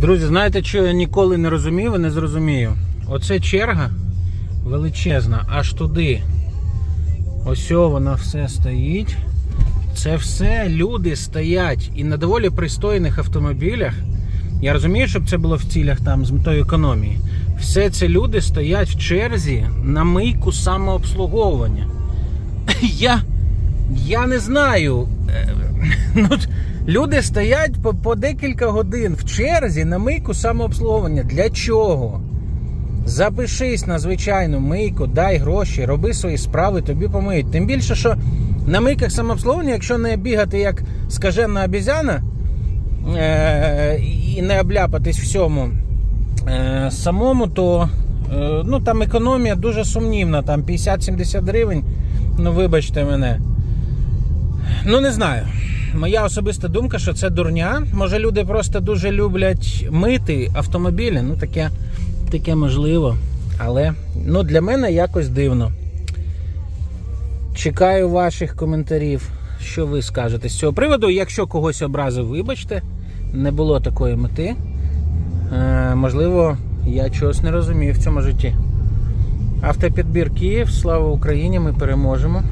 Друзі, знаєте, що я ніколи не розумів і не зрозумію? Оце черга величезна, аж туди. Ось вона все стоїть. Це все люди стоять і на доволі пристойних автомобілях. Я розумію, щоб це було в цілях там з метою економії. Все це люди стоять в черзі на мийку самообслуговування. Я, я не знаю. Ну, люди стоять по, по декілька годин в черзі на мийку самообслуговування. Для чого? Запишись на звичайну мийку, дай гроші, роби свої справи, тобі помиють. Тим більше, що на мийках самообслуговування, якщо не бігати як скажена обізяна е- і не обляпатись всьому е- самому, то е- ну, там економія дуже сумнівна, там 50-70 гривень. Ну, вибачте мене. Ну, не знаю. Моя особиста думка, що це дурня. Може, люди просто дуже люблять мити автомобілі. Ну, таке, таке можливо. Але ну, для мене якось дивно. Чекаю ваших коментарів, що ви скажете з цього приводу. Якщо когось образив, вибачте, не було такої мети. Е, можливо, я чогось не розумію в цьому житті. Автопідбір Київ, слава Україні! Ми переможемо.